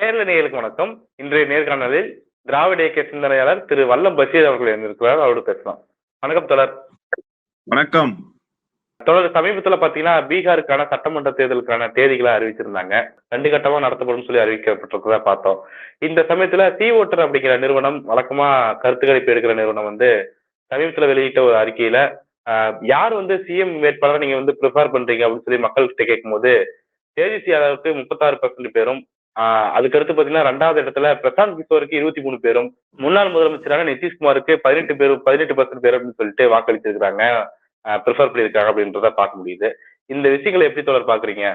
நேர்ல நேயர்களுக்கு வணக்கம். இன்றைய நேர்காணலில் திராவிட இயக்க சிந்தனையாளர் திரு வல்லம் பஷீர் அவர்கள் இருக்கிறார் அவரோடு பேசலாம். வணக்கம் தொடர் வணக்கம். தொடர் சமீபத்துல பாத்தீங்கன்னா பீகாருக்கான சட்டமன்ற தேர்தலுக்கான தேதிகளை அறிவிச்சிருந்தாங்க. ரெண்டு கட்டமா நடத்தப்படும் சொல்லி அறிவிக்கப்பட்டிருக்கிறதா பார்த்தோம். இந்த சமயத்துல சி ஓட்டர் அப்படிங்கிற நிறுவனம் வழக்கமா கருத்து கணிப்பு எடுக்கிற நிறுவனம் வந்து சமீபத்துல வெளியிட்ட ஒரு அறிக்கையில யார் வந்து சிஎம் வேட்பாளரை நீங்க வந்து ப்ரிஃபர் பண்றீங்க அப்படின்னு சொல்லி மக்கள்கிட்ட கேட்கும்போது தேஜஸ்வி யாதவுக்கு முப்பத்தாறு பர்சன்ட் பேரும் அதுக்கடுத்து பாத்தீங்கன்னா ரெண்டாவது இடத்துல பிரசாந்த் கிஷோருக்கு இருபத்தி மூணு பேரும் முன்னாள் முதலமைச்சரான நிதிஷ்குமாருக்கு பதினெட்டு பேரும் பதினெட்டு பர்சன்ட் பேர் அப்படின்னு சொல்லிட்டு வாக்களிச்சிருக்காங்க ப்ரிஃபர் பண்ணியிருக்காங்க அப்படின்றத பார்க்க முடியுது. இந்த விஷயங்களை எப்படி தொடர் பாக்குறீங்க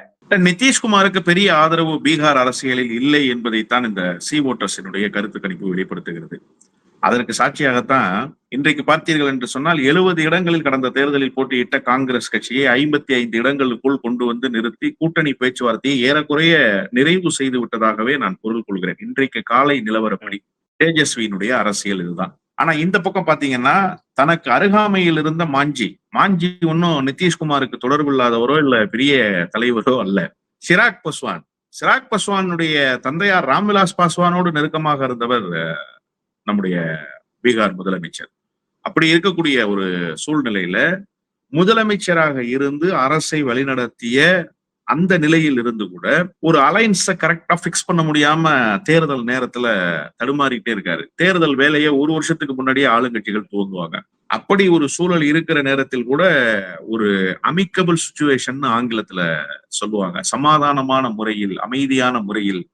நிதிஷ்குமாருக்கு பெரிய ஆதரவு பீகார் அரசியலில் இல்லை என்பதைத்தான் இந்த சி ஓட்டர்ஸினுடைய கருத்து கணிப்பு வெளிப்படுத்துகிறது. அதற்கு சாட்சியாகத்தான் இன்றைக்கு பார்த்தீர்கள் என்று சொன்னால் எழுபது இடங்களில் கடந்த தேர்தலில் போட்டியிட்ட காங்கிரஸ் கட்சியை ஐம்பத்தி ஐந்து இடங்களுக்குள் கொண்டு வந்து நிறுத்தி கூட்டணி பேச்சுவார்த்தையை ஏறக்குறைய நிறைவு செய்து விட்டதாகவே நான் பொருள் கொள்கிறேன். இன்றைக்கு காலை நிலவரப்படி தேஜஸ்வியினுடைய அரசியல் இதுதான். ஆனா இந்த பக்கம் பாத்தீங்கன்னா தனக்கு அருகாமையில் இருந்த மாஞ்சி மாஞ்சி ஒன்னும் நிதிஷ்குமாருக்கு தொடர்பு இல்லாதவரோ இல்ல பெரிய தலைவரோ அல்ல. சிராக் பஸ்வான் சிராக் பஸ்வானுடைய தந்தையார் ராம்விலாஸ் பாஸ்வானோடு நெருக்கமாக இருந்தவர் நம்முடைய பீகார் முதலமைச்சர். அப்படி இருக்கக்கூடிய ஒரு சூழ்நிலையில முதலமைச்சராக இருந்து அரசை வழிநடத்திய அந்த நிலையில் இருந்து கூட ஒரு அலைன்ஸை கரெக்டா பிக்ஸ் பண்ண முடியாம தேர்தல் நேரத்துல தடுமாறிட்டே இருக்காரு. தேர்தல் வேலையை ஒரு வருஷத்துக்கு முன்னாடியே ஆளுங்கட்சிகள் துவங்குவாங்க. அப்படி ஒரு சூழல் இருக்கிற நேரத்தில் கூட ஒரு அமிக்கபிள் சுச்சுவேஷன் ஆங்கிலத்துல சொல்லுவாங்க. சமாதானமான முறையில் அமைதியான முறையில்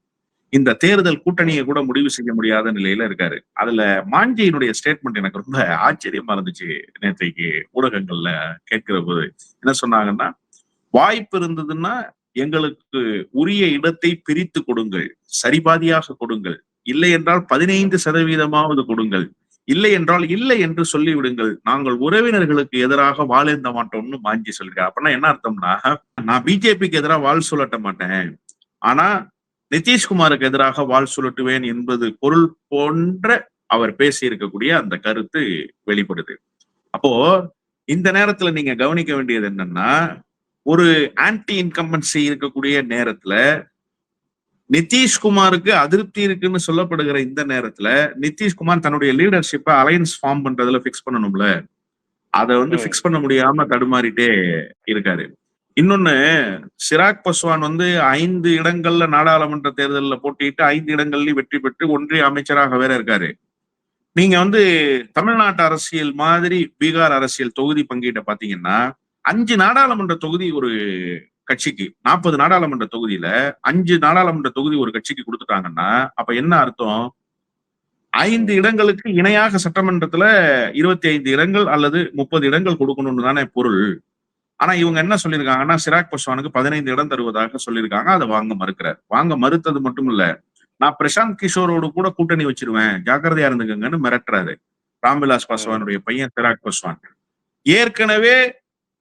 இந்த தேர்தல் கூட்டணியை கூட முடிவு செய்ய முடியாத நிலையில இருக்காரு. அதுல மாஞ்சியினுடைய ஸ்டேட்மெண்ட் எனக்கு ரொம்ப ஆச்சரியமா இருந்துச்சு நேற்றைக்கு ஊடகங்கள்ல கேட்கிற போது. என்ன சொன்னாங்கன்னா வாய்ப்பு இருந்ததுன்னா எங்களுக்கு உரிய இடத்தை பிரித்து கொடுங்கள். சரிபாதியாக கொடுங்கள். இல்லை என்றால் பதினைந்து சதவீதமாவது கொடுங்கள். இல்லை என்றால் இல்லை என்று சொல்லிவிடுங்கள். நாங்கள் உறவினர்களுக்கு எதிராக வாழேந்த மாட்டோம்னு மாஞ்சி சொல்லிருக்காரு அப்படின்னா என்ன அர்த்தம்னா நான் பிஜேபிக்கு எதிராக வாழ் சொல்லட்ட மாட்டேன். ஆனா நிதிஷ்குமாருக்கு எதிராக வாழ் சுழட்டுவேன் என்பது பொருள் போன்ற அவர் பேசி இருக்கக்கூடிய அந்த கருத்து வெளிப்படுது. அப்போ இந்த நேரத்துல நீங்க கவனிக்க வேண்டியது என்னன்னா ஒரு ஆன்டி இன்கம்பன்சி இருக்கக்கூடிய நேரத்துல நிதிஷ்குமாருக்கு அதிருப்தி இருக்குன்னு சொல்லப்படுகிற இந்த நேரத்துல நிதிஷ்குமார் தன்னுடைய லீடர்ஷிப்பை அலையன்ஸ் ஃபார்ம் பண்றதுல பிக்ஸ் பண்ணணும்ல? அதை வந்து. பிக்ஸ் பண்ண முடியாம தடுமாறிட்டே இருக்காரு. இன்னொன்னு சிராக் பஸ்வான் வந்து ஐந்து இடங்கள்ல நாடாளுமன்ற தேர்தலில் போட்டியிட்டு ஐந்து இடங்கள்லயும் வெற்றி பெற்று ஒன்றிய அமைச்சராக வேற இருக்காரு. நீங்க வந்து தமிழ்நாட்டு அரசியல் மாதிரி பீகார் அரசியல் தொகுதி பங்கீட்டை பாத்தீங்கன்னா அஞ்சு நாடாளுமன்ற தொகுதி ஒரு கட்சிக்கு நாற்பது நாடாளுமன்ற தொகுதியில அஞ்சு நாடாளுமன்ற தொகுதி ஒரு கட்சிக்கு கொடுத்துட்டாங்கன்னா அப்ப என்ன அர்த்தம்? ஐந்து இடங்களுக்கு இணையாக சட்டமன்றத்துல இருபத்தி ஐந்து இடங்கள் அல்லது முப்பது இடங்கள் கொடுக்கணும்னு தானே பொருள். ஆனா இவங்க என்ன சொல்லியிருக்காங்கன்னா சிராக் பஸ்வானுக்கு பதினைந்து இடம் தருவதாக சொல்லியிருக்காங்க. அதை வாங்க மறுக்கிறார். வாங்க மறுத்தது மட்டும் இல்ல நான் பிரசாந்த் கிஷோரோடு கூட கூட்டணி வச்சிருவேன். ஜாக்கிரதையா இருந்துக்கங்கன்னு மிரட்டுறாரு. ராம்விலாஸ் பாஸ்வானுடைய பையன் சிராக் பஸ்வான். ஏற்கனவே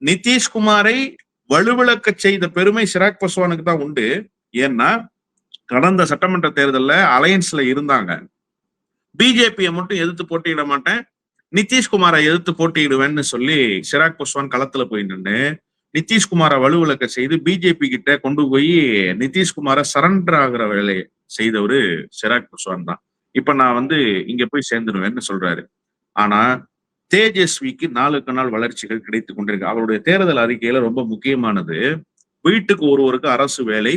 நிதிஷ்குமாரை வலுவிளக்க செய்த பெருமை சிராக் பஸ்வானுக்கு தான் உண்டு. ஏன்னா கடந்த சட்டமன்ற தேர்தலில் அலையன்ஸ்ல இருந்தாங்க. பிஜேபியை மட்டும் எதிர்த்து போட்டியிட மாட்டேன். நிதிஷ்குமாரை எதிர்த்து போட்டியிடுவேன்னு சொல்லி சிராக் பாஸ்வான் களத்துல போய் நின்று நிதிஷ்குமாரை வலுவிழக்க செய்து பிஜேபி கிட்ட கொண்டு போய் நிதிஷ்குமாரை சரண்டர் ஆகிற வேலையை செய்தவரு சிராக் பாஸ்வான் தான். இப்ப நான் வந்து இங்க போய் சேர்ந்துருவேன்னு சொல்றாரு. ஆனா தேஜஸ்விக்கு நாளுக்கு நாள் வளர்ச்சிகள் கிடைத்து கொண்டிருக்கு. அவருடைய தேர்தல் அறிக்கையில ரொம்ப முக்கியமானது வீட்டுக்கு ஒருவருக்கு அரசு வேலை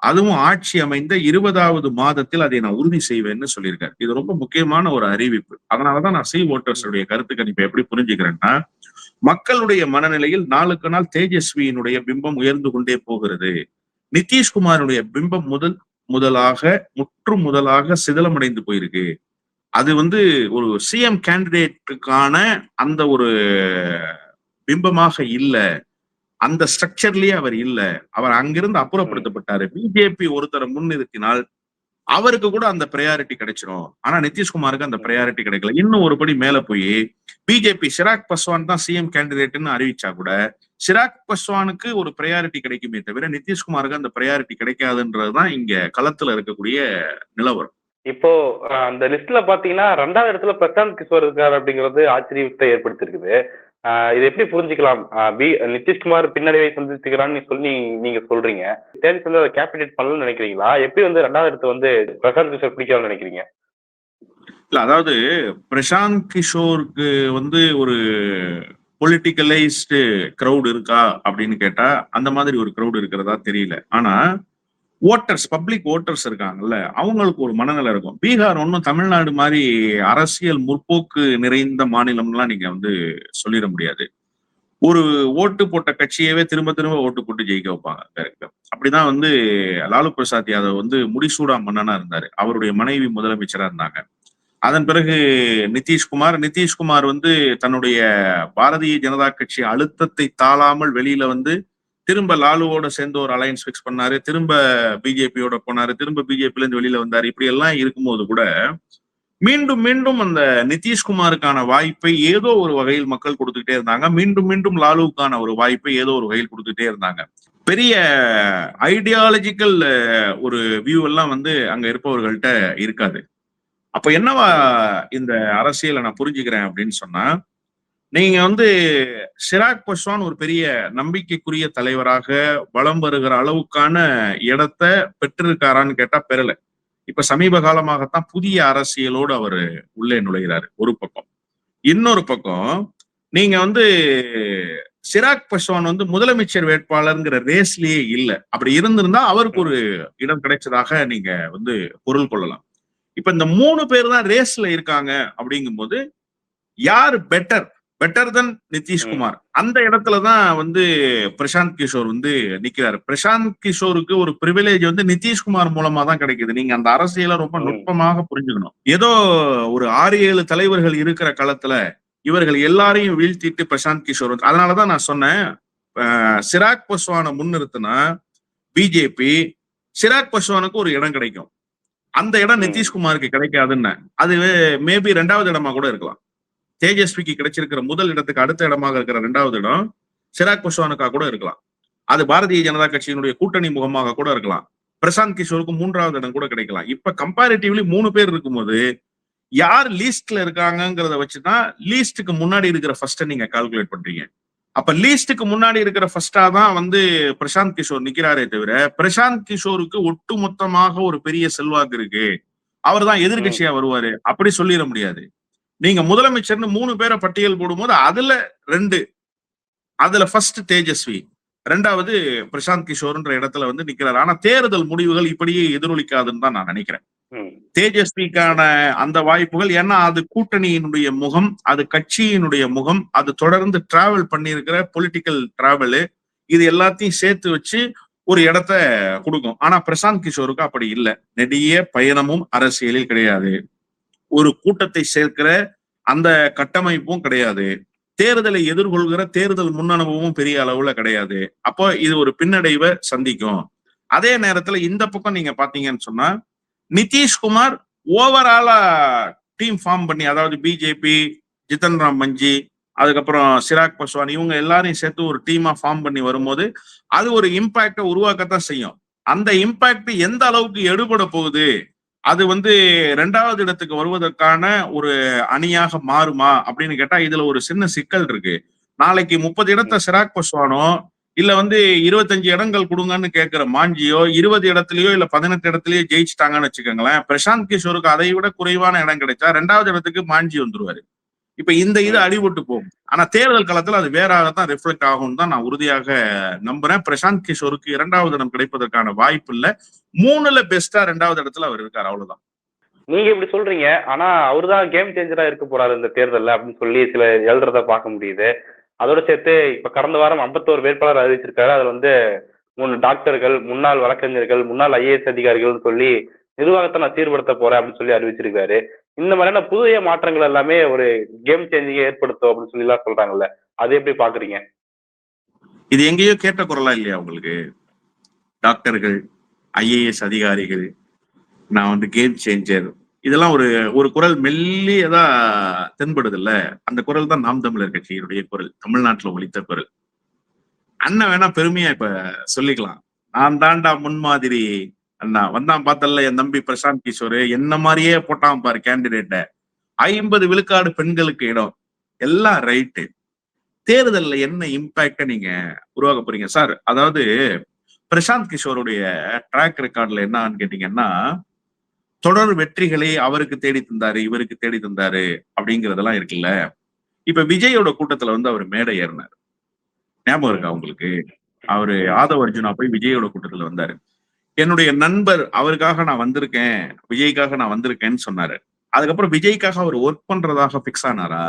அதுவும் ஆட்சி அமைந்த இருபதாவது மாதத்தில் அதை நான் உறுதி செய்வேன்னு சொல்லியிருக்காரு. இது ரொம்ப முக்கியமான ஒரு அறிவிப்பு. அதனாலதான் நான் சி ஓட்டர்ஸுடைய கருத்து கணிப்பை எப்படி புரிஞ்சுக்கிறேன்னா மக்களுடைய மனநிலையில் நாளுக்கு நாள் தேஜஸ்வியினுடைய பிம்பம் உயர்ந்து கொண்டே போகிறது. நிதிஷ்குமாருடைய பிம்பம் முதல் முதலாக முற்று முதலாக சிதலமடைந்து போயிருக்கு. அது வந்து ஒரு சிஎம் கேண்டிடேட்டுக்கான அந்த ஒரு பிம்பமாக இல்லை. அந்த ஸ்ட்ரக்சர்லயே அவர் இல்ல. அவர் அங்கிருந்து அப்புறப்படுத்தப்பட்டாரு. பிஜேபி ஒருத்தரை முன்னிறுத்தினால் அவருக்கு கூட அந்த ப்ரையாரிட்டி கிடைச்சிரும். ஆனா நிதிஷ்குமாருக்கு அந்த ப்ரையாரிட்டி கிடைக்கல. இன்னும் ஒரு படி மேல போய் பிஜேபி சிராக் பஸ்வான் தான் சிஎம் கேண்டிடேட்னு அறிவிச்சா கூட சிராக் பஸ்வானுக்கு ஒரு ப்ரையாரிட்டி கிடைக்குமே தவிர நிதிஷ்குமாருக்கு அந்த ப்ரையாரிட்டி கிடைக்காதுன்றதுதான் இங்க களத்துல இருக்கக்கூடிய நிலவரம். இப்போ அந்த லிஸ்ட்ல பாத்தீங்கன்னா ரெண்டாவது இடத்துல பிரசாந்த் கிஷோர் இருக்காரு அப்படிங்கிறது ஆச்சரியத்தை ஏற்படுத்திருக்குது இது எப்படி புரிஞ்சுக்கலாம்? பி நிதிஷ்குமார் பின்னடைவை சந்திச்சுக்கிறான்னு சொல்லி நீங்க சொல்றீங்க. தேஜஸ் வந்து அதை கேபிடேட் பண்ணலன்னு நினைக்கிறீங்களா? எப்படி வந்து ரெண்டாவது இடத்து வந்து பிரசாந்த் கிஷோர் பிடிக்கலாம்னு நினைக்கிறீங்க? இல்ல அதாவது பிரசாந்த் கிஷோருக்கு வந்து ஒரு பொலிட்டிக்கலைஸ்டு க்ரௌடு இருக்கா அப்படின்னு கேட்டா அந்த மாதிரி ஒரு க்ரௌடு இருக்கிறதா தெரியல. ஆனா ஓட்டர்ஸ் பப்ளிக் ஓட்டர்ஸ் இருக்காங்கல்ல அவங்களுக்கு ஒரு மனநிலை இருக்கும். பீகார் ஒன்றும் தமிழ்நாடு மாதிரி அரசியல் முற்போக்கு நிறைந்த மாநிலம்லாம் நீங்க வந்து சொல்லிட முடியாது. ஒரு ஓட்டு போட்ட கட்சியவே திரும்ப திரும்ப ஓட்டு போட்டு ஜெயிக்க வைப்பாங்க அப்படிதான் வந்து லாலு பிரசாத் யாதவ் வந்து முடிசூடா மன்னனா இருந்தாரு. அவருடைய மனைவி முதலமைச்சரா இருந்தாங்க. அதன் பிறகு நிதிஷ்குமார் நிதிஷ்குமார் வந்து தன்னுடைய பாரதிய ஜனதா கட்சி அழுத்தத்தை தாழாமல் வெளியில வந்து திரும்ப லாலுவோட சேர்ந்து ஒரு அலையன்ஸ் ஃபிக்ஸ் பண்ணாரு திரும்ப பிஜேபியோட போனாரு திரும்ப பிஜேபில இருந்து வெளியில வந்தாரு. இப்படி எல்லாம் இருக்கும்போது கூட மீண்டும் மீண்டும் அந்த நிதிஷ்குமாருக்கான வாய்ப்பை ஏதோ ஒரு வகையில் மக்கள் கொடுத்துக்கிட்டே இருந்தாங்க. மீண்டும் மீண்டும் லாலுவுக்கான ஒரு வாய்ப்பை ஏதோ ஒரு வகையில் கொடுத்துட்டே இருந்தாங்க. பெரிய ஐடியாலஜிக்கல் ஒரு வியூ எல்லாம் வந்து அங்க இருப்பவர்கள்ட்ட இருக்காது. அப்ப என்னவா இந்த அரசியலை நான் புரிஞ்சுக்கிறேன் அப்படின்னு சொன்னா நீங்க வந்து சிராக் பஸ்வான் ஒரு பெரிய நம்பிக்கைக்குரிய தலைவராக வலம் வருகிற அளவுக்கான இடத்த பெற்றிருக்காரான்னு கேட்டா பெறல. இப்ப சமீப காலமாகத்தான் புதிய அரசியலோடு அவர் உள்ளே நுழைகிறாரு ஒரு பக்கம். இன்னொரு பக்கம் நீங்க வந்து சிராக் பஸ்வான் வந்து முதலமைச்சர் வேட்பாளர்ங்கிற ரேஸ்லயே இல்லை. அப்படி இருந்திருந்தா அவருக்கு ஒரு இடம் கிடைச்சதாக நீங்க வந்து பொருள் கொள்ளலாம். இப்ப இந்த மூணு பேர் தான் ரேஸ்ல இருக்காங்க அப்படிங்கும்போது யார் பெட்டர்? பெட்டர் தன் நிதிஷ்குமார் அந்த இடத்துலதான் வந்து பிரசாந்த் கிஷோர் வந்து நிக்கிறாரு. பிரசாந்த் கிஷோருக்கு ஒரு பிரிவிலேஜ் வந்து நிதிஷ்குமார் மூலமா தான் கிடைக்குது. நீங்க அந்த அரசியல ரொம்ப. நுட்பமாக புரிஞ்சுக்கணும். ஏதோ ஒரு ஆறு ஏழு தலைவர்கள் இருக்கிற களத்துல இவர்கள் எல்லாரையும் வீழ்த்திட்டு பிரசாந்த் கிஷோர் வந்து அதனாலதான் நான் சொன்னேன். சிராக் பஸ்வானை முன்னிறுத்தினா பிஜேபி சிராக் பஸ்வானுக்கு ஒரு இடம் கிடைக்கும். அந்த இடம். நிதிஷ்குமாருக்கு கிடைக்காதுன்னு. அது மேபி ரெண்டாவது இடமா கூட இருக்கலாம். தேஜஸ்விக்கு கிடைச்சிருக்கிற முதல் இடத்துக்கு அடுத்த இடமாக இருக்கிற ரெண்டாவது இடம் சிராக் பஸ்வானுக்கா கூட இருக்கலாம். அது பாரதிய ஜனதா கட்சியினுடைய கூட்டணி முகமாக கூட இருக்கலாம். பிரசாந்த் கிஷோருக்கு மூன்றாவது இடம் கூட கிடைக்கலாம். இப்ப கம்பேரிட்டிவ்லி மூணு பேர் இருக்கும்போது யார் லீஸ்ட்ல இருக்காங்கிறத வச்சுதான் லீஸ்டுக்கு முன்னாடி இருக்கிற ஃபர்ஸ்ட நீங்க கால்குலேட் பண்றீங்க. அப்ப லீஸ்டுக்கு முன்னாடி இருக்கிற ஃபர்ஸ்டா தான் வந்து பிரசாந்த் கிஷோர் நிக்கிறாரே தவிர பிரசாந்த் கிஷோருக்கு ஒட்டு மொத்தமாக ஒரு பெரிய செல்வாக்கு இருக்கு. அவர் தான் எதிர்கட்சியா வருவாரு. அப்படி சொல்லிட முடியாது. நீங்க முதலமைச்சர்னு மூணு பேரை பட்டியல் போடும்போது அதுல ரெண்டு அதுல ஃபர்ஸ்ட் தேஜஸ்வி ரெண்டாவது பிரசாந்த் கிஷோர்ன்ற இடத்துல வந்து நிக்கிறாரு. ஆனா தேர்தல் முடிவுகள் இப்படியே எதிரொலிக்காதுன்னு தான் நான் நினைக்கிறேன். தேஜஸ்விக்கான அந்த வாய்ப்புகள் ஏன்னா அது கூட்டணியினுடைய முகம் அது கட்சியினுடைய முகம் அது தொடர்ந்து டிராவல் பண்ணியிருக்கிற பொலிட்டிக்கல் டிராவலு இது எல்லாத்தையும் சேர்த்து வச்சு ஒரு இடத்த கொடுக்கும். ஆனா பிரசாந்த் கிஷோருக்கு அப்படி இல்லை. நெடிய பயணமும் அரசியலில் கிடையாது. ஒரு கூட்டத்தை சேர்க்கிற அந்த கட்டமைப்பும் கிடையாது. தேர்தலை எதிர்கொள்கிற தேர்தல் முன்னனுபவமும் பெரிய அளவுல கிடையாது. அப்போ இது ஒரு பின்னடைவை சந்திக்கும். அதே நேரத்துல இந்த பக்கம் நீங்க பாத்தீங்கன்னு சொன்னா நிதிஷ்குமார் ஓவராலா டீம் ஃபார்ம் பண்ணி அதாவது பிஜேபி ஜிதன் ராம் மஞ்சி அதுக்கப்புறம் சிராக் பஸ்வான் இவங்க எல்லாரையும் சேர்த்து ஒரு டீமா ஃபார்ம் பண்ணி வரும்போது அது ஒரு இம்பாக்டை உருவாக்கத்தான் செய்யும். அந்த இம்பாக்ட் எந்த அளவுக்கு எடுபட போகுது? அது வந்து ரெண்டாவது இடத்துக்கு வருவதற்கான ஒரு அணியாக மாறுமா அப்படின்னு கேட்டா இதுல ஒரு சின்ன சிக்கல் இருக்கு. நாளைக்கு முப்பது இடத்த சிராக் பஸ்வானோ இல்ல வந்து இருபத்தஞ்சு இடங்கள் கொடுங்கன்னு கேட்கிற மாஞ்சியோ இருபது இடத்துலயோ இல்ல பதினெட்டு இடத்துலயோ ஜெயிச்சிட்டாங்கன்னு வச்சுக்கோங்களேன் பிரசாந்த் கிஷோருக்கு அதை விட குறைவான இடம் கிடைச்சா ரெண்டாவது இடத்துக்கு மாஞ்சி வந்துருவாரு. இப்ப இந்த இது அடிபட்டு போகும். ஆனா தேர்தல் காலத்துல அது வேறாக தான் ரிஃப்ளெக்ட் ஆகும் தான் நான் உறுதியாக நம்புறேன். பிரசாந்த் கிஷோருக்கு இரண்டாவது இடம் கிடைப்பதற்கான வாய்ப்பு இல்ல. மூணுல பெஸ்டா ரெண்டாவது இடத்துல அவர் இருக்காரு. அவ்வளவுதான். நீங்க இப்படி சொல்றீங்க. ஆனா அவர்தான் கேம் சேஞ்சரா இருக்க போறாரு இந்த தேர்தல்ல அப்படின்னு சொல்லி சில எழுதுறத பார்க்க முடியுது. அதோட சேர்த்து இப்ப கடந்த வாரம் 51 வேட்பாளர் அறிவிச்சிருக்காரு. அதுல வந்து மூணு டாக்டர்கள் முன்னாள் வழக்கறிஞர்கள் முன்னாள் ஐஏஎஸ் அதிகாரிகள்னு சொல்லி நிர்வாகத்தை நான் சீர்படுத்த போறேன் அப்படின்னு சொல்லி அறிவிச்சிருக்காரு. இந்த மாதிரியான புதிய மாற்றங்கள் எல்லாமே ஒரு கேம் சேஞ்சிங்கை ஏற்படுத்தும் அப்படின்னு சொல்லி எல்லாம் சொல்றாங்கல்ல. அது எப்படி பாக்குறீங்க? இது எங்கேயோ கேட்ட குரலா இல்லையா உங்களுக்கு? டாக்டர்கள் ஐஏஎஸ் அதிகாரிகள் நான் வந்து கேம் சேஞ்சர் இதெல்லாம் ஒரு ஒரு குரல் மெல்லியதா தென்படுது இல்ல அந்த குரல் தான் நாம் தமிழர் கட்சியினுடைய குரல் தமிழ்நாட்டுல ஒழித்த குரல். அண்ணன் வேணா பெருமையா இப்ப சொல்லிக்கலாம். நான் தாண்டா முன்மாதிரி அண்ணா வந்தான் பார்த்தல்ல என் தம்பி பிரசாந்த் கிஷோர். என்ன மாதிரியே போட்டான் பாரு கேண்டிடேட்ட. ஐம்பது விழுக்காடு பெண்களுக்கு இடம். எல்லாம் ரைட்டு. தேர்தல்ல என்ன இம்பாக்ட நீங்க உருவாக்க போறீங்க? சார் அதாவது பிரசாந்த் கிஷோருடைய ட்ராக் ரெக்கார்ட்ல என்னன்னு கேட்டீங்கன்னா தொடர் வெற்றிகளை அவருக்கு தேடி தந்தாரு இவருக்கு தேடி தந்தாரு அப்படிங்கறதெல்லாம் இருக்குல்ல. இப்ப விஜயோட கூட்டத்துல வந்து அவர் மேடை ஏறினார். ஞாபகம் இருக்கா உங்களுக்கு? அவரு ஆதவ அர்ஜுனா போய் விஜயோட கூட்டத்துல வந்தாரு. என்னுடைய நண்பர் அவருக்காக நான் வந்திருக்கேன் விஜய்க்காக நான் வந்திருக்கேன்னு சொன்னாரு. அதுக்கப்புறம் விஜய்க்காக அவர் ஒர்க் பண்றதாக பிக்ஸ் ஆனாரா?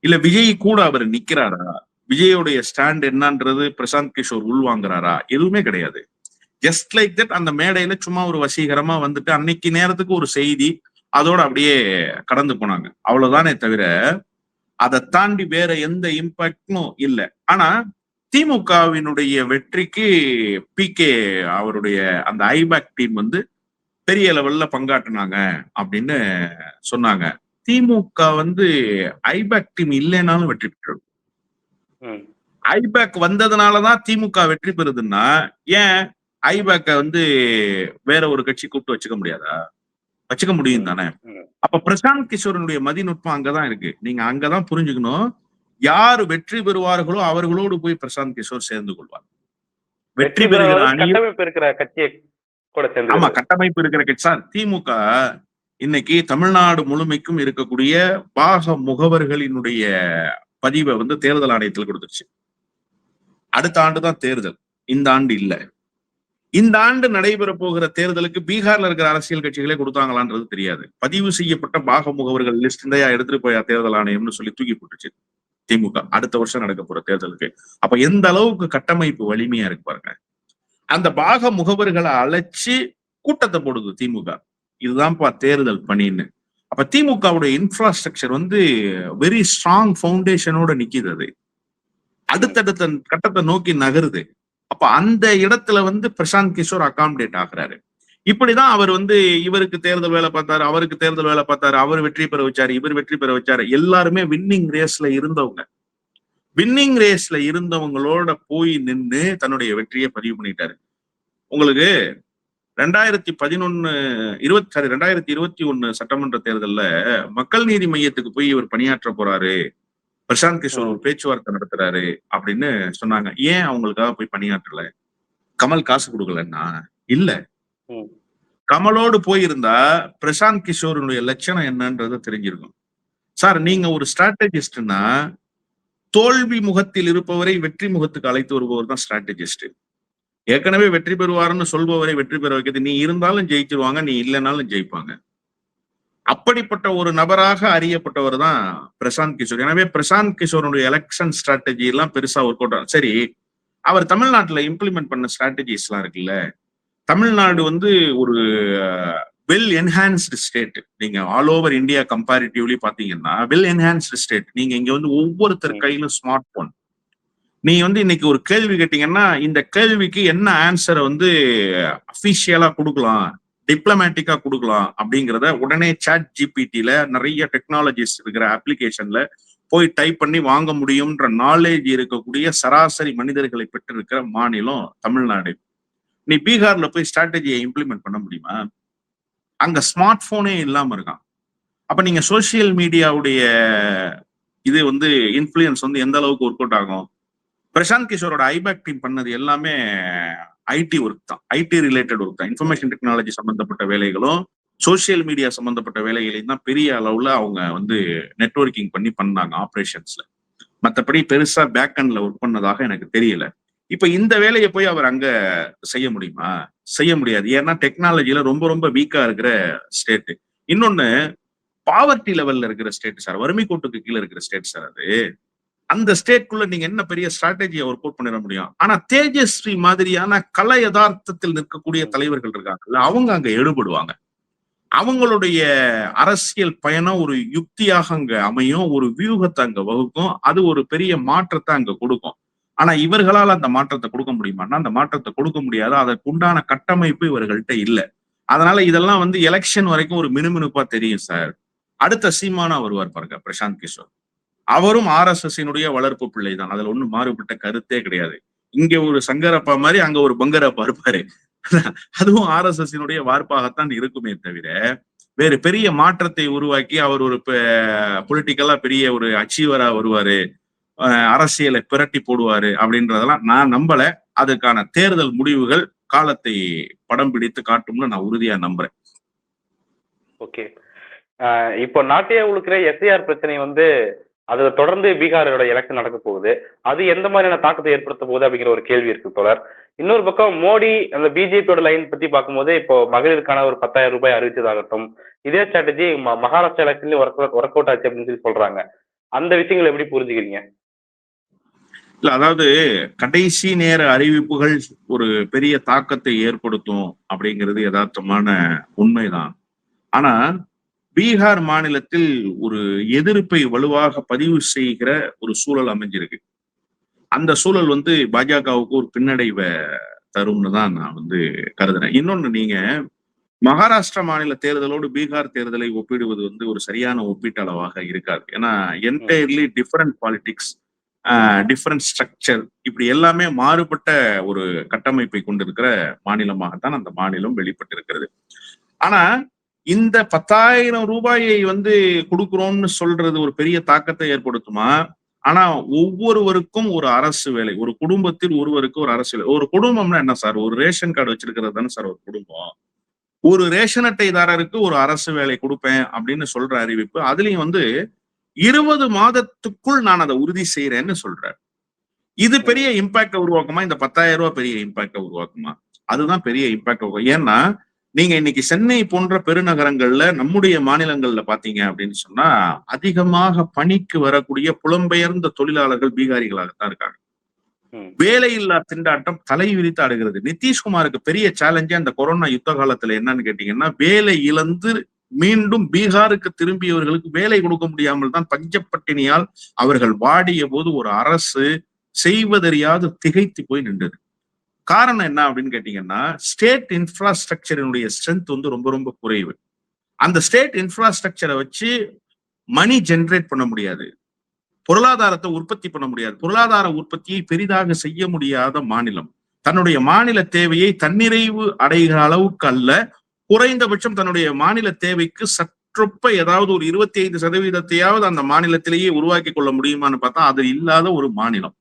இல்ல விஜய் கூட அவர் நிக்கிறாரா? விஜயோடைய ஸ்டாண்ட் என்னன்றது பிரசாந்த் கிஷோர் உள்வாங்குறாரா எதுவுமே கிடையாது. ஜஸ்ட் லைக் தட் அந்த மேடையில சும்மா ஒரு வசீகரமா வந்துட்டு அன்னைக்கு நேரத்துக்கு ஒரு செய்தி அதோட அப்படியே கடந்து போனாங்க. அவ்வளவுதானே தவிர அதை தாண்டி வேற எந்த இம்பாக்டும் இல்லை. ஆனா திமுகவினுடைய வெற்றிக்கு பி கே அவருடைய அந்த ஐபேக் டீம் வந்து பெரிய லெவல்ல பங்காற்றினாங்க அப்படின்னு சொன்னாங்க. திமுக வந்து ஐபேக் டீம் இல்லைனாலும் வெற்றி பெற்றது. ஐபேக் வந்ததுனாலதான் திமுக வெற்றி பெறுதுன்னா ஏன் ஐபேக்க வந்து வேற ஒரு கட்சி கூப்பிட்டு வச்சுக்க முடியாதா? வச்சுக்க முடியும் தானே. அப்ப பிரசாந்த் கிஷோரனுடைய மதிநுட்பம் அங்கதான் இருக்கு. நீங்க அங்கதான் புரிஞ்சுக்கணும். யாரு வெற்றி பெறுவார்களோ அவர்களோடு போய் பிரசாந்த் கிஷோர் சேர்ந்து கொள்வார். வெற்றி பெறுகிற பெறுவதற்கு அணி கட்டமைப்பு இருக்கிற கட்சியை கூட சேர்ந்து ஆமா கட்டமைப்பு இருக்கிற கட்சி. சார் திமுக இன்னைக்கு தமிழ்நாடு முழுமைக்கும் இருக்கக்கூடிய பாக முகவர்களினுடைய பதிவை வந்து தேர்தல் ஆணையத்தில் கொடுத்துருச்சு. அடுத்த ஆண்டு தான் தேர்தல். இந்த ஆண்டு இல்ல. இந்த ஆண்டு நடைபெற போகிற தேர்தலுக்கு பீகார்ல இருக்கிற அரசியல் கட்சிகளே கொடுத்தாங்களான்றது தெரியாது. பதிவு செய்யப்பட்ட பாக முகவர்கள் லிஸ்ட் இந்தையா எடுத்துட்டு போயா தேர்தல் ஆணையம்னு சொல்லி தூக்கி போட்டுச்சு திமுக அடுத்த வருஷம் நடக்க போற தேர்தலுக்கு. அப்ப எந்த அளவுக்கு கட்டமைப்பு வலிமையா இருக்கு பாருங்க. அந்த பாக முகவர்களை அழைச்சு கூட்டத்தை போடுது திமுக. இதுதான்ப்பா தேர்தல் பணின்னு. அப்ப திமுகவுடைய இன்ஃப்ராஸ்ட்ரக்சர் வந்து வெரி ஸ்ட்ராங் ஃபவுண்டேஷனோட நிக்கிது அது. அடுத்தடுத்த கட்டத்தை நோக்கி நகருது. அப்ப அந்த இடத்துல வந்து பிரசாந்த் கிஷோர் அகாமடேட் ஆகுறாரு. இப்படிதான் அவர் வந்து இவருக்கு தேர்தல் வேலை பார்த்தாரு அவருக்கு தேர்தல் வேலை பார்த்தாரு அவர் வெற்றி பெற வச்சாரு இவர் வெற்றி பெற வச்சாரு. எல்லாருமே வின்னிங் ரேஸ்ல இருந்தவங்க. வின்னிங் ரேஸ்ல இருந்தவங்களோட போய் நின்று தன்னுடைய வெற்றியை பதிவு பண்ணிட்டாரு. உங்களுக்கு ரெண்டாயிரத்தி பதினொன்னு இருபத்தி சாரி ரெண்டாயிரத்தி இருபத்தி ஒன்னு சட்டமன்ற தேர்தல்ல மக்கள் நீதி மையத்துக்கு போய் இவர் பணியாற்ற போறாரு. பிரசாந்த் கிஷோர் ஒரு பேச்சுவார்த்தை நடத்துறாரு அப்படின்னு சொன்னாங்க. ஏன் அவங்களுக்காக போய் பணியாற்றல? கமல் காசு கொடுக்கலன்னா? இல்ல. கமலோடு போயிருந்தா பிரசாந்த் கிஷோருடைய லட்சணம் என்னன்றது தெரிஞ்சிருக்கும். சார் நீங்க ஒரு ஸ்ட்ராட்டஜிஸ்ட்னா தோல்வி முகத்தில் இருப்பவரை வெற்றி முகத்துக்கு அழைத்து வருபவர் தான் ஸ்ட்ராட்டஜிஸ்ட். ஏற்கனவே வெற்றி பெறுவாருன்னு சொல்பவரை வெற்றி பெற வைக்கிறது. நீ இருந்தாலும் ஜெயிச்சிருவாங்க நீ இல்லைனாலும் ஜெயிப்பாங்க. அப்படிப்பட்ட ஒரு நபராக அறியப்பட்டவர் தான் பிரசாந்த் கிஷோர். எனவே பிரசாந்த் கிஷோருடைய எலெக்ஷன் ஸ்ட்ராட்டஜி எல்லாம் பெருசா ஒர்க் அவுட் சரி அவர் தமிழ்நாட்டுல இம்ப்ளிமெண்ட் பண்ண ஸ்ட்ராட்டஜிஸ் எல்லாம் இருக்குல்ல. தமிழ்நாடு வந்து ஒரு வெல் என்ஹான்ஸ்டு ஸ்டேட் நீங்க ஆல் ஓவர் இந்தியா கம்பேரிட்டிவ்லி பாத்தீங்கன்னா வெல் என்ஹான்ஸ்டு ஸ்டேட் நீங்க இங்க வந்து ஒவ்வொருத்தர் கையிலும் ஸ்மார்ட் போன் நீ வந்து இன்னைக்கு ஒரு கேள்வி கேட்டீங்கன்னா இந்த கேள்விக்கு என்ன ஆன்சரை வந்து அபிஷியலா கொடுக்கலாம் டிப்ளமேட்டிக்கா கொடுக்கலாம் அப்படிங்கிறத உடனே சாட் ஜிபிடில நிறைய டெக்னாலஜிஸ் இருக்கிற அப்ளிகேஷன்ல போய் டைப் பண்ணி வாங்க முடியும்ன்ற நாலேஜ் இருக்கக்கூடிய சராசரி மனிதர்களை பெற்றிருக்கிற மாநிலம் தமிழ்நாடு. நீ பீகார்ல போய் ஸ்ட்ராட்டஜியை இம்ப்ளிமெண்ட் பண்ண முடியுமா? அங்க ஸ்மார்ட் போனே இல்லாம இருக்கான். அப்ப நீங்க சோசியல் மீடியாவுடைய இது வந்து இன்ஃபுளுயன்ஸ் வந்து எந்த அளவுக்கு ஒர்க் அவுட் ஆகும்? பிரசாந்த் கிஷோரோட ஐபேக் டீம் பண்ணது எல்லாமே ஐடி ஒர்க் தான். ஐடி ரிலேட்டட் ஒர்க் தான். இன்ஃபர்மேஷன் டெக்னாலஜி சம்பந்தப்பட்ட வேலைகளும் சோசியல் மீடியா சம்பந்தப்பட்ட வேலைகளையும் தான் பெரிய அளவுல அவங்க வந்து நெட்வொர்க்கிங் பண்ணி பண்ணாங்க ஆப்ரேஷன்ஸ்ல மற்றபடி பெருசா பேக் அண்ட்ல ஒர்க் பண்ணதாக எனக்கு தெரியல. இப்ப இந்த வேலையை போய் அவர் அங்க செய்ய முடியுமா? செய்ய முடியாது. ஏன்னா டெக்னாலஜில ரொம்ப ரொம்ப வீக்கா இருக்கிற ஸ்டேட் இன்னொன்னு பாவர்ட்டி லெவல்ல இருக்கிற ஸ்டேட் சார் வறுமை கோட்டுக்கு கீழே இருக்கிற ஸ்டேட் சார் அது. அந்த ஸ்டேட்குள்ள நீங்க என்ன பெரிய ஸ்ட்ராட்டஜியை அவர் கோட் பண்ணிட முடியும்? ஆனா தேஜஸ்வி மாதிரியான கலை யதார்த்தத்தில் நிற்கக்கூடிய தலைவர்கள் இருக்காங்கல்ல அவங்க அங்க ஈடுபடுவாங்க அவங்களுடைய அரசியல் பயணம் ஒரு யுக்தியாக அங்க அமையும் ஒரு வியூகத்தை அங்க வகுக்கும் அது ஒரு பெரிய மாற்றத்தை அங்க கொடுக்கும். ஆனா இவர்களால் அந்த மாற்றத்தை கொடுக்க முடியுமான்னா அந்த மாற்றத்தை கொடுக்க முடியாது. அதற்குண்டான கட்டமைப்பு இவர்கள்ட்ட இல்ல. அதனால இதெல்லாம் வந்து எலெக்ஷன் வரைக்கும் ஒரு மினுமினுப்பா தெரியும் சார் அடுத்த சீமானா வருவார் பாருங்க பிரசாந்த் கிஷோர். அவரும் ஆர் எஸ் எஸ் வளர்ப்பு பிள்ளை தான் அதுல ஒண்ணும் மாறுபட்ட கருத்தே கிடையாது. இங்க ஒரு சங்கரப்பா மாதிரி அங்க ஒரு பங்கரப்பா இருப்பாரு. அதுவும் ஆர் எஸ் எஸ் வார்ப்பாகத்தான் இருக்குமே தவிர வேறு பெரிய மாற்றத்தை உருவாக்கி அவர் ஒரு பொலிட்டிக்கலா பெரிய ஒரு அச்சீவரா வருவாரு. அரசியலை பிரட்டி போடுவாரு அப்படின்றதெல்லாம் நான் நம்பல. அதுக்கான தேர்தல் முடிவுகள் காலத்தை படம் பிடித்து காட்டும்னு நான் உறுதியா நம்புறேன். ஓகே. இப்போ நாட்டையே உழுக்கிற எஸ்ஐஆர் பிரச்சனை வந்து அது தொடர்ந்து பீகாரோட எலெக்ஷன் நடக்க போகுது. அது எந்த மாதிரியான தாக்கத்தை ஏற்படுத்த போகுது அப்படிங்கிற ஒரு கேள்வி இருக்கு தொடர் இன்னொரு பக்கம் மோடி அந்த பிஜேபியோட லைன் பத்தி பார்க்கும்போது இப்போ மகளிருக்கான ஒரு பத்தாயிரம் ரூபாய் அறிவிச்சதாகட்டும் இதே ஸ்ட்ராட்டஜி மகாராஷ்டிரா எலெக்ஷன்லயும் ஒர்க் ஒர்க் அவுட் ஆச்சு அப்படின்னு சொல்லி சொல்றாங்க. அந்த விஷயங்களை எப்படி புரிஞ்சுக்கிறீங்க? இல்ல அதாவது கடைசி நேர அறிவிப்புகள் ஒரு பெரிய தாக்கத்தை ஏற்படுத்தும் அப்படிங்கிறது யதார்த்தமான உண்மைதான். ஆனா பீகார் மாநிலத்தில் ஒரு எதிர்ப்பை வலுவாக பதிவு செய்கிற ஒரு சூழல் அமைஞ்சிருக்கு. அந்த சூழல் வந்து பாஜகவுக்கு ஒரு பின்னடைவை தரும்னு தான் நான் வந்து கருதுறேன். இன்னொன்னு நீங்க மகாராஷ்டிரா மாநில தேர்தலோடு பீகார் தேர்தலை ஒப்பிடுவது வந்து ஒரு சரியான ஒப்பீட்டளவாக இருக்காது. ஏன்னா entirely different politics different structure இப்படி எல்லாமே மாறுபட்ட ஒரு கட்டமைப்பை கொண்டிருக்கிற மாநிலமாகத்தான் அந்த மாநிலம் வெளிப்பட்டிருக்கிறது. ஆனா இந்த பத்தாயிரம் ரூபாயை வந்து கொடுக்குறோம்னு சொல்றது ஒரு பெரிய தாக்கத்தை ஏற்படுத்துமா? ஆனா ஒவ்வொருவருக்கும் ஒரு அரசு வேலை ஒரு குடும்பத்தில் ஒருவருக்கு ஒரு அரசு வேலை. ஒரு குடும்பம்னா என்ன சார்? ஒரு ரேஷன் கார்டு வச்சிருக்கிறது தானே சார் ஒரு குடும்பம். ஒரு ரேஷன் அட்டைதாரருக்கு ஒரு அரசு வேலை கொடுப்பேன் அப்படின்னு சொல்ற அறிவிப்பு அதுலயும் வந்து இருபது மாதத்துக்குள் நான் அதை உறுதி செய்யறேன்னு சொல்றேன் இது பெரிய இம்பாக்ட உருவாக்குமா? இந்த பத்தாயிரம் ரூபாய் பெரிய இம்பாக்ட உருவாக்குமா? அதுதான் பெரிய இம்பாக்ட் உருவாக்கும். ஏன்னா நீங்க இன்னைக்கு சென்னை போன்ற பெருநகரங்கள்ல நம்முடைய மாநிலங்கள்ல பாத்தீங்க அப்படின்னு சொன்னா அதிகமாக பணிக்கு வரக்கூடிய புலம்பெயர்ந்த தொழிலாளர்கள் பீகாரிகளாகத்தான் இருக்காங்க. வேலையில்லா திண்டாட்டம் தலை விரித்து ஆடுகிறது. நிதிஷ்குமாருக்கு பெரிய சேலஞ்சே அந்த கொரோனா யுத்த காலத்துல என்னன்னு கேட்டீங்கன்னா வேலை இழந்து மீண்டும் பீகாருக்கு திரும்பியவர்களுக்கு வேலை கொடுக்க முடியாமல் தான் பஞ்சப்பட்டினியால் அவர்கள் வாடிய போது ஒரு அரசு செய்வதறியாது திகைத்து போய் நின்றது. காரணம் என்ன அப்படின்னு கேட்டீங்கன்னா ஸ்டேட் இன்ஃப்ராஸ்ட்ரக்சரினுடைய ஸ்ட்ரென்த் வந்து ரொம்ப ரொம்ப குறைவு. அந்த ஸ்டேட் இன்ஃப்ராஸ்ட்ரக்சரை வச்சு மணி ஜெனரேட் பண்ண முடியாது. பொருளாதாரத்தை உற்பத்தி பண்ண முடியாது. பொருளாதார உற்பத்தியை பெரிதாக செய்ய முடியாத மாநிலம். தன்னுடைய மாநில தேவையை தன்னிறைவு அடைகிற அளவுக்கு அல்ல குறைந்தபட்சம் தன்னுடைய மாநில தேவைக்கு சற்றொப்ப ஏதாவது ஒரு இருபத்தி ஐந்து சதவீதத்தையாவது அந்த மாநிலத்திலேயே உருவாக்கி கொள்ள முடியுமான்னு பார்த்தா அது இல்லாத ஒரு மாநிலம்.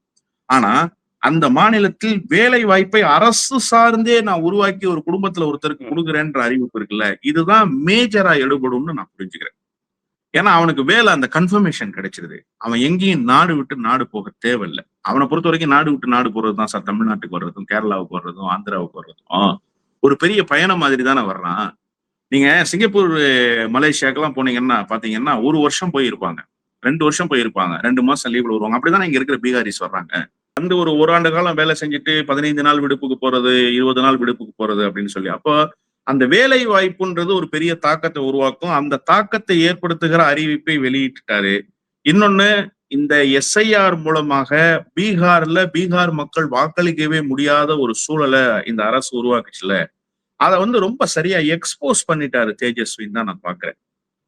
ஆனா அந்த மாநிலத்தில் வேலை வாய்ப்பை அரசு சார்ந்தே நான் உருவாக்கி ஒரு குடும்பத்துல ஒருத்தருக்கு கொடுக்குறேன்ற அறிவிப்பு இருக்குல்ல இதுதான் மேஜரா எடுபடும்னு நான் புரிஞ்சுக்கிறேன். ஏன்னா அவனுக்கு வேலை அந்த கன்ஃபர்மேஷன் கிடைச்சிருது. அவன் எங்கேயும் நாடு விட்டு நாடு போக தேவையில்லை. அவனை பொறுத்த வரைக்கும் நாடு விட்டு நாடு போறது தான் சார் தமிழ்நாட்டுக்கு வர்றதும் கேரளாவுக்கு வர்றதும் ஆந்திராவுக்கு வர்றதும். ஒரு பெரிய பயணம் மாதிரி தானே வர்றான். நீங்க சிங்கப்பூர் மலேசியாக்கெல்லாம் போனீங்கன்னா பாத்தீங்கன்னா ஒரு வருஷம் போயிருப்பாங்க. ரெண்டு வருஷம் போயிருப்பாங்க. ரெண்டு மாசம் லீவ்ல வருவாங்க. அப்படிதான் இங்க இருக்கிற பீகாரிஸ் வர்றாங்க. அந்த ஒரு ஒரு ஆண்டு காலம் வேலை செஞ்சுட்டு பதினைந்து நாள் விடுப்புக்கு போறது இருபது நாள் விடுப்புக்கு போறது அப்படின்னு சொல்லி. அப்போ அந்த வேலை வாய்ப்புன்றது ஒரு பெரிய தாக்கத்தை உருவாக்கும். அந்த தாக்கத்தை ஏற்படுத்துகிற அறிவிப்பை வெளியிட்டுட்டாரு. இன்னொன்னு இந்த எஸ்ஐஆர் மூலமாக பீகார்ல பீகார் மக்கள் வாக்களிக்கவே முடியாத ஒரு சூழலை இந்த அரசு உருவாக்குச்சுல. அதை வந்து ரொம்ப சரியா எக்ஸ்போஸ் பண்ணிட்டாரு தேஜஸ்வின்னு தான் நான் பாக்குறேன்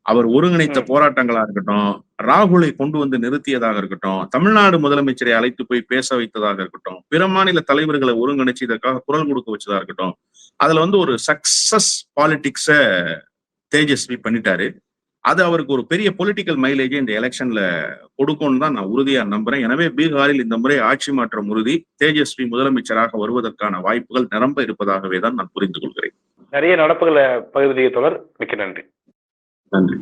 அவர் ஒருங்கிணைத்த. போராட்டங்களா இருக்கட்டும் ராகுலை கொண்டு வந்து நிறுத்தியதாக இருக்கட்டும் தமிழ்நாடு முதலமைச்சரை அழைத்து போய் பேச வைத்ததாக இருக்கட்டும் பிற மாநில தலைவர்களை ஒருங்கிணைச்சு இதற்காக குரல் கொடுக்க வச்சதா இருக்கட்டும் அதுல வந்து ஒரு சக்சஸ் பாலிடிக்ஸ தேஜஸ்வி பண்ணிட்டாரு அது அவருக்கு ஒரு பெரிய பொலிட்டிக்கல் மைலேஜை இந்த எலெக்ஷன்ல கொடுக்கும்னு தான் நான் உறுதியா நம்புறேன். எனவே பீகாரில் இந்த முறை ஆட்சி மாற்றம் உறுதி தேஜஸ்வி முதலமைச்சராக வருவதற்கான வாய்ப்புகள் நிரம்ப இருப்பதாகவே தான் நான் புரிந்து கொள்கிறேன் நிறைய நடப்புகளை பகிர்ந்தீங்க தொடர் மிக்க நன்றி. நன்றி.